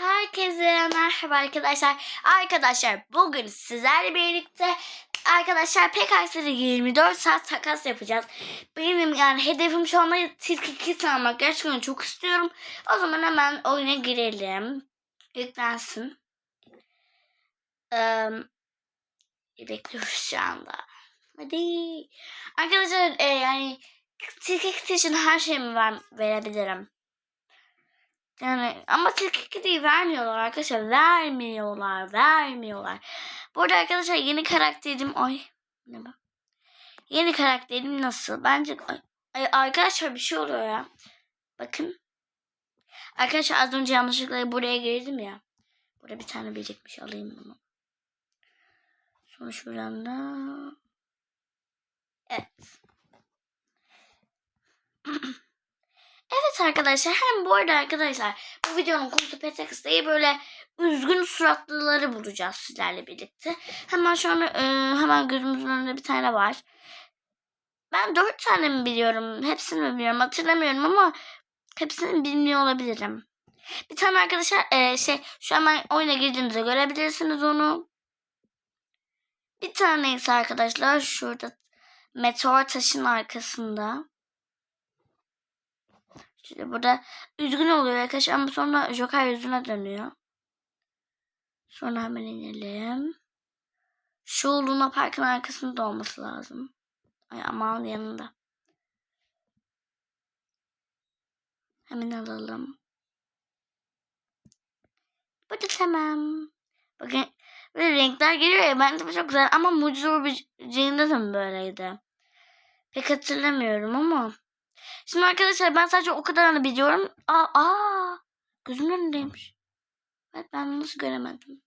Herkese merhaba arkadaşlar. Arkadaşlar bugün sizlerle birlikte arkadaşlar PKX'de 24 saat takas yapacağız. Benim yani hedefim şu anda tilki kit almak. Gerçekten çok istiyorum. O zaman hemen oyuna girelim. Yüklensin. Ee, bekliyoruz şu anda. Hadi. Arkadaşlar e, yani tilki kit için her şeyimi ver, verebilirim. Yani ama tilki değil vermiyorlar arkadaşlar. Vermiyorlar. Vermiyorlar. Bu arada arkadaşlar yeni karakterim ay ne bu? Yeni karakterim nasıl? Bence ay, arkadaşlar bir şey oluyor ya. Bakın. Arkadaşlar az önce yanlışlıkla buraya girdim ya. Burada bir tane birikmiş alayım bunu. Sonra şuradan da Evet. Evet arkadaşlar hem bu arada arkadaşlar bu videonun konusu PTX değil böyle üzgün suratlıları bulacağız sizlerle birlikte. Hemen şu an e, hemen gözümüzün önünde bir tane var. Ben dört tane mi biliyorum hepsini mi biliyorum hatırlamıyorum ama hepsini bilmiyor olabilirim. Bir tane arkadaşlar e, şey şu an ben oyuna girdiğinizde görebilirsiniz onu. Bir tane ise arkadaşlar şurada meteor taşın arkasında. İşte burada üzgün oluyor arkadaşlar ama sonra Joker yüzüne dönüyor. Sonra hemen inelim. Şu Luna Park'ın arkasında olması lazım. Ay aman yanında. Hemen alalım. Bu da tamam. Bakın böyle renkler geliyor ya bence bu çok güzel ama mucize böceğinde de mi böyleydi? Pek hatırlamıyorum ama. Şimdi arkadaşlar ben sadece o kadarını biliyorum. Aa, aa gözümün önündeymiş. Evet ben nasıl göremedim.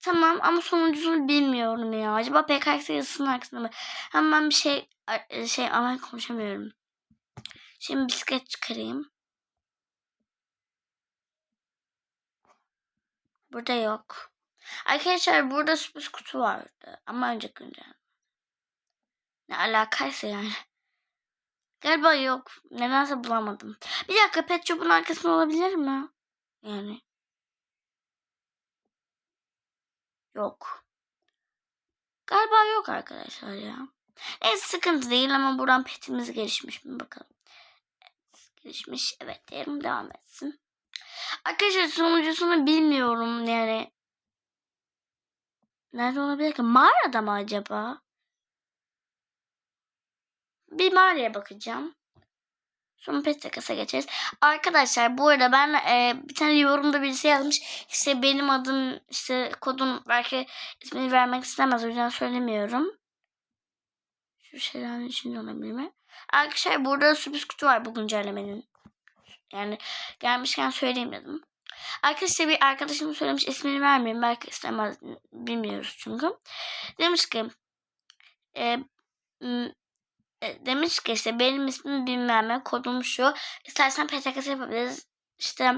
Tamam ama sonuncusunu bilmiyorum ya. Acaba PKX yazısının arkasında mı? Hemen bir şey şey ama konuşamıyorum. Şimdi bisiklet çıkarayım. Burada yok. Arkadaşlar burada sürpriz kutu vardı. Ama önce güncel. Ne alakaysa yani. Galiba yok. Nedense bulamadım. Bir dakika Pet Shop'un arkasında olabilir mi? Yani. Yok. Galiba yok arkadaşlar ya. Neyse sıkıntı değil ama buradan petimiz gelişmiş mi bakalım. Evet, gelişmiş. Evet diyelim devam etsin. Arkadaşlar sonuncusunu bilmiyorum yani. Nerede olabilir ki? Mağarada mı acaba? Bir mağaraya bakacağım. Sonra pet takasa geçeriz. Arkadaşlar bu arada ben e, bir tane yorumda birisi yazmış. İşte benim adım işte kodum belki ismini vermek istemez. O yüzden söylemiyorum. Şu şeylerin içinde olabilir mi? Arkadaşlar burada sürpriz kutu var bu güncellemenin. Yani gelmişken söyleyeyim dedim. Arkadaşlar bir arkadaşım söylemiş ismini vermeyeyim. Belki istemez bilmiyoruz çünkü. Demiş ki e, demiş ki işte benim ismim bilmem ne kodum şu. İstersen PTKS yapabiliriz. İşte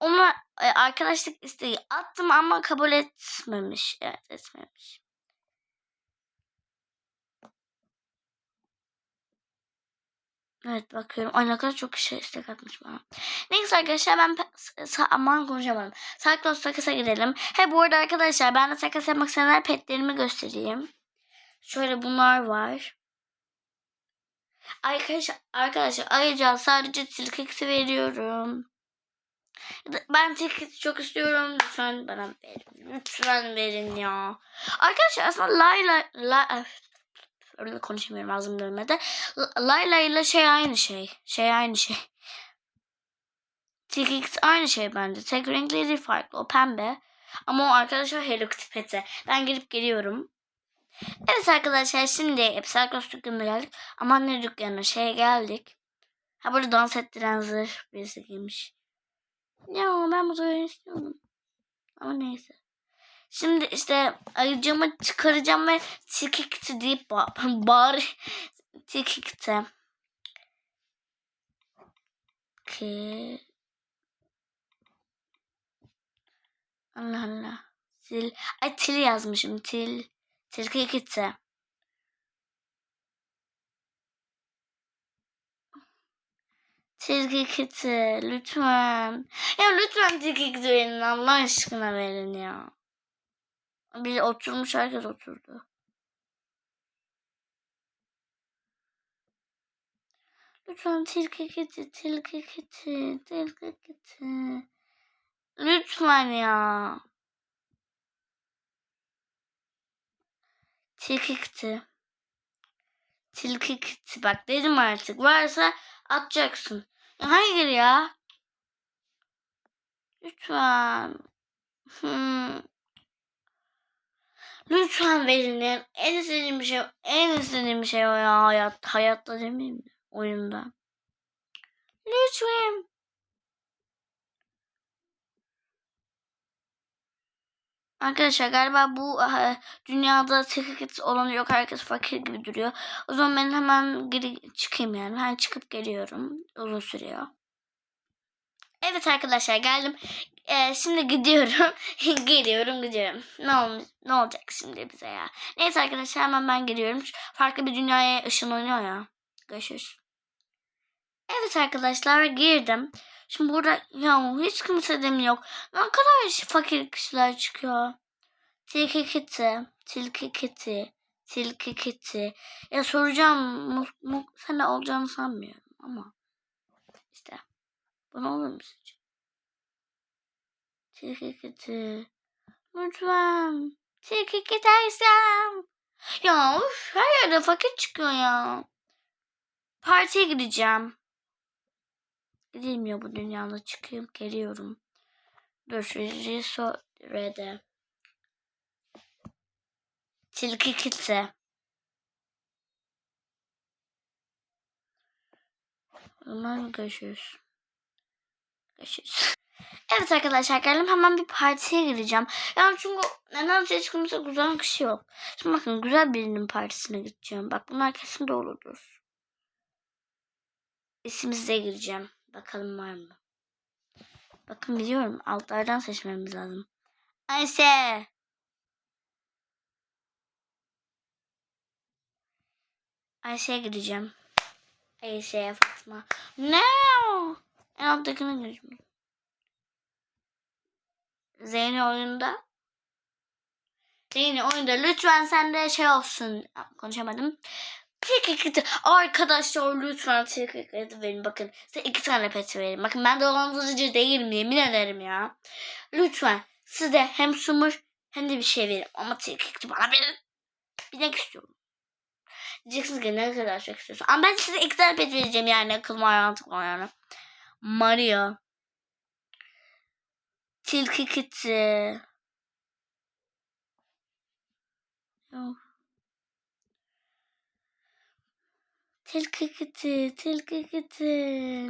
ona arkadaşlık isteği attım ama kabul etmemiş. Evet etmemiş. Evet bakıyorum. Ay ne kadar çok şey istek atmış bana. Neyse arkadaşlar ben aman konuşamadım. Saklos takasa gidelim. He bu arada arkadaşlar ben de takas yapmak isteyenler petlerimi göstereyim. Şöyle bunlar var. Arkadaşlar, arkadaşlar ayrıca sadece tilkiksi veriyorum. Ben tilkiksi çok istiyorum. Lütfen bana verin. Lütfen verin ya. Arkadaşlar aslında Layla... La, öyle konuşamıyorum ağzım dönmedi. Layla ile şey aynı şey. Şey aynı şey. Tilkix aynı şey bence. Tek renkleri farklı. O pembe. Ama o arkadaşlar Hello Kitty peti. Ben girip geliyorum. Evet arkadaşlar şimdi Psychos dükkanına geldik. Aman ne dükkanı şeye geldik. Ha burada dans ettiren zırh birisi giymiş. Ya ben bu zırhı istiyorum. Ama neyse. Şimdi işte ayıcımı çıkaracağım ve tikikti deyip ba bağır tikikti. Ki Allah Allah. Til. Ay til yazmışım. Til cerchiechezze Tirkikiti lütfen. Ya lütfen tirkikiti verin Allah aşkına verin ya. Bir oturmuş herkes oturdu. Lütfen tirkikiti tirkikiti tirkikiti. Lütfen ya. Tilki kiti. Tilki kiti. Bak dedim artık. Varsa atacaksın. Ya hayır ya. Lütfen. Hmm. Lütfen verin. En istediğim şey, en istediğim şey o ya hayat, hayatta demeyeyim de oyunda. Lütfen. Arkadaşlar galiba bu dünyada ticket olanı yok. Herkes fakir gibi duruyor. O zaman ben hemen geri çıkayım yani. Ben çıkıp geliyorum. Uzun sürüyor. Evet arkadaşlar geldim. Ee, şimdi gidiyorum. geliyorum gidiyorum. Ne, ol ne olacak şimdi bize ya. Neyse arkadaşlar hemen ben geliyorum. Farklı bir dünyaya ışınlanıyor ya. Görüşürüz. Evet arkadaşlar girdim. Şimdi burada ya hiç kimse de mi yok? Ne kadar fakir kişiler çıkıyor. Tilki kiti, tilki kiti, tilki kiti. Ya soracağım mu, mu, de olacağını sanmıyorum ama işte bana olur mu sizce? Tilki kiti. Lütfen. Tilki kitaysam. Ya uf, her yerde fakir çıkıyor ya. Partiye gideceğim. Gidilmiyor bu dünyada. Çıkayım geliyorum. Şu Risore'de. Tilki kiti. O zaman görüşürüz. Görüşürüz. Evet arkadaşlar geldim hemen bir partiye gireceğim. Yani çünkü neden hiç kimse güzel kişi yok. Şimdi bakın güzel birinin partisine gideceğim. Bak bunlar kesin doğrudur. İsimizde gireceğim. Bakalım var mı? Bakın biliyorum altlardan seçmemiz lazım. Ayşe. Ayşe'ye gideceğim. Ayşe'ye Fatma. Ne? En alttakine gireceğim. Zeyni oyunda. Zeyni oyunda lütfen sen de şey olsun. Konuşamadım. Tilki Arkadaşlar lütfen tilki verin. Bakın size iki tane pet verin. Bakın ben dolandırıcı değilim yemin ederim ya. Lütfen size hem sumur hem de bir şey verin. Ama tilki bana verin. Bilmek istiyorum. Diyeceksiniz ki ne kadar çok istiyorsun. Ama ben size iki tane pet vereceğim yani. Akıl mantıklı yani. Maria. Tilki kiti. Yok. Tilki kiti, tilki kiti.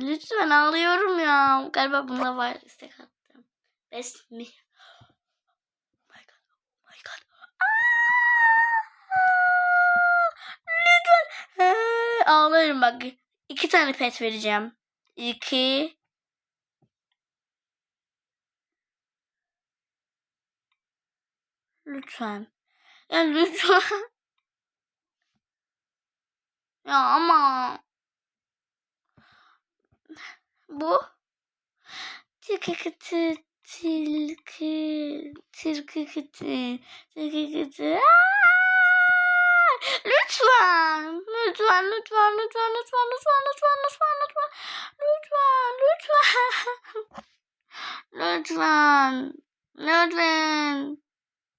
Lütfen ağlıyorum ya. Galiba bunda var istek attım. Best mi? Oh my god, oh my god. Lütfen. Ağlarım bak. İki tane pet vereceğim. İki. Lütfen. Ya lütfen. Ya ama bu tilki kıtı tilki tilki kıtı tilki kıtı lütfen lütfen lütfen lütfen lütfen lütfen lütfen lütfen lütfen lütfen lütfen lütfen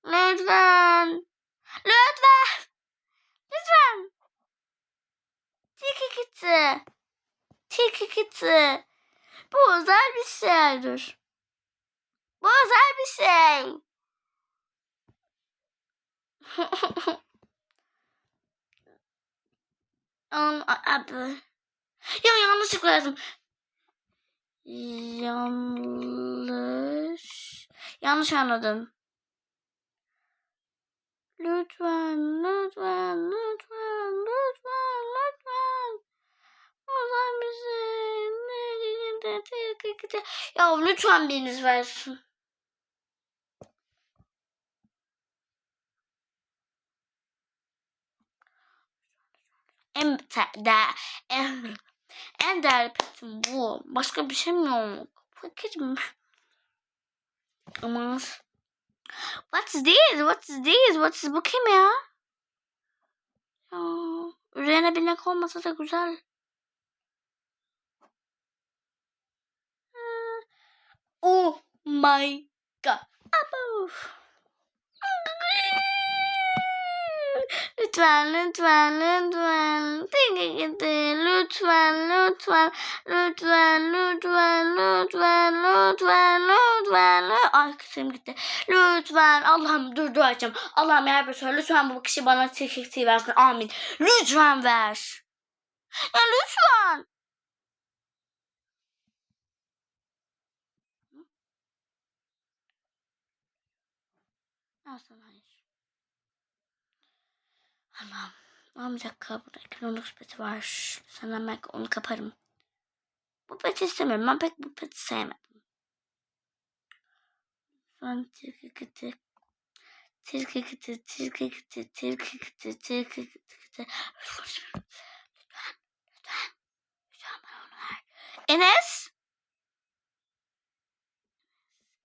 lütfen lütfen lütfen Tilki kiti. Tilki kiti. Bu özel bir şeydir. Bu özel bir şey. um, abi. Ya yanlışlıkla yazdım. Yanlış. Yanlış anladım. Lütfen, lütfen, lütfen, lütfen, lütfen. Ozan bizi. Ya lütfen biriniz versin. En da en En değerli petim bu. Başka bir şey mi yok? Fakirim. Ama What's this? What's this? What's bu kim ya? Ya, üzerine binek olmasa da güzel. Hmm. Oh my god. Abo. Lütfen, lütfen, lütfen. Lütfen, lütfen, lütfen, lütfen, lütfen, lütfen, lütfen, lütfen. Ay sesim gitti. Lütfen Allah'ım dur dua edeceğim. Allah'ım ya Resulallah lütfen bu kişi bana çekikliği versin. Amin. Lütfen ver. Ya lütfen. Nasıl hayır? Bir dakika burada Economics peti var. Senden belki onu kaparım. Bu peti istemiyorum. Ben pek bu peti sevmedim. Ben tilki kiti. Tilki kiti, tilki kiti, tilki kiti, tilki kiti, kiti. Lütfen, lütfen, lütfen bana onu ver. Enes,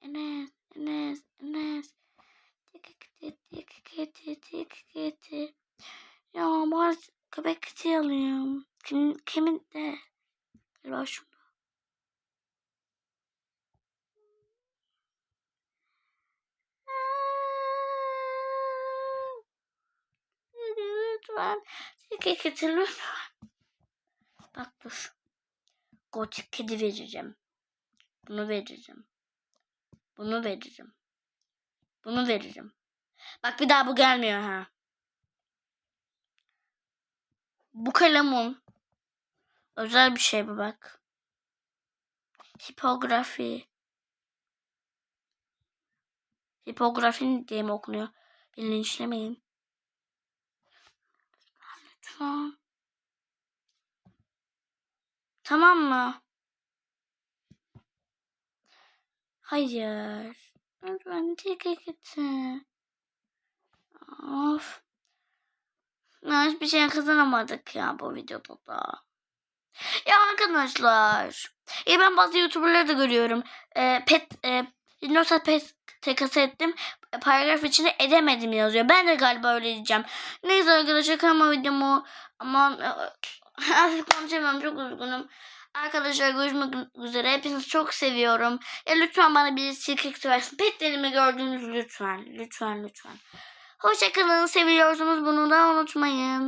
Enes, Enes. Tilki kiti, tilki kiti, tilki kiti. Ya bari köpek kiti alayım. Kim, kimin de? Galiba şunda. Lütfen. Lütfen. Bak dur. Gotik kedi vereceğim. Bunu vereceğim. Bunu vereceğim. Bunu vereceğim. Bak bir daha bu gelmiyor ha. Bu kalemun. Özel bir şey bu bak. Hipografi. Hipografi diye mi okunuyor? Beni Lütfen. Tamam mı? Hayır. Lütfen tilki gitti. Of. Ya hiçbir şey kazanamadık ya bu videoda da. Ya arkadaşlar. Ya ben bazı youtuberları da görüyorum. Ee, pet, e, Dinosaur pet tekası ettim. Paragraf içinde edemedim yazıyor. Ben de galiba öyle diyeceğim. Neyse arkadaşlar kanalıma videomu aman artık konuşamıyorum çok üzgünüm. Arkadaşlar görüşmek üzere. Hepinizi çok seviyorum. Ya lütfen bana bir sirkek versin. Petlerimi gördüğünüz lütfen. Lütfen lütfen. Hoşçakalın. Seviyorsunuz bunu da unutmayın.